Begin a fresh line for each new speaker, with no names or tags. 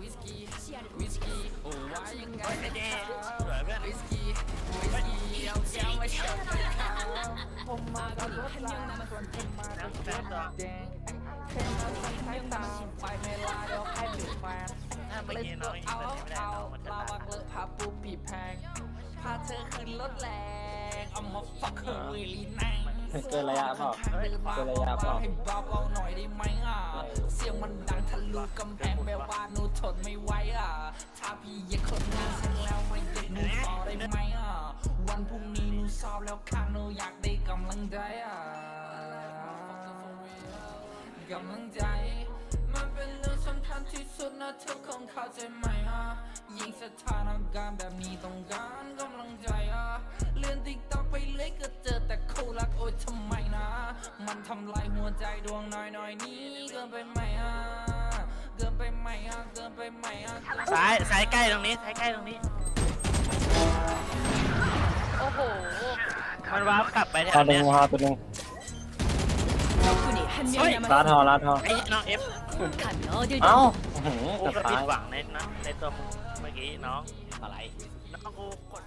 วิสกี้วิสกี้โอ้ว่ายังไง
ไอ้เจ๊สวยเพื่อน
วิสกี้วิสกี้เอาแก้วมาชนกันค่ะผมมากับรถลางส่วนคุณมากับรถแดงแค่มาสักท้ายตาไปไม่ลาเดี๋ยวให้ปิดแฟน
ถ้าเมื่อ
เล่น
กี้น้
ตั
อ
ว
งยิง
เอา
แบบนี้ไม่ได้
เอา
น้องมันจะ
ลา
ตั
วั
ด
กเลอะพาปูผีแพงพาเธอขึ้นรถแรงเอามาฟักเธอวิลีนัง
เกินระยะเปล่า
เดินมา
เกินระยะเปล่า
ให้เบาๆหน่อยได้ไหมอะเสียงมันดังทะ ลุกำแพงแบบว่าหนูทนไม่ไหวอะ ถ้าพี่อยากคนงานเสร็จแล้วไม่เด็กหนูต่อได้ไหมอะ วันพรุ่งนี้หนูสอบแล้วข้างหนูอยากได้กำลังใจอะกำลังใจ มันเป็นเรื่องสำคัญที่สุดนะเธอคงเข้าใจไหมอะ ยิ่งสถานการณ์แบบนี้ต้องการกำลังใจอะ เลื่อนติ๊กต็อกไปเลยก็เจอแต่คู่รักโอ๊ยทำไมนะ มันทำลายหัวใจดวงน้อยน้อยๆนี้เกินไปไหมอะ
ซ้ายซ้ายใกล้ตรงนี้ซ้ายใกล้ตรงนี้
โอ้โห
มันว้าวกลับไปแถ
ฮอ
ว
ตัวห
เนี้
นึ
ย
งฮอตัวหนึง
적군이 한 명
ลาด
남았습니다.
ฮอลาดฮอ
ไอ้น้องเอฟ
가면 어딜
เอ้า
든
อื้อหือ
กู
เกือบ
ก็ผิ
ตา
ด
ย
หวังในนะในตัวมึงเมื่อกี้น้อง
อะไร
น้องกูกด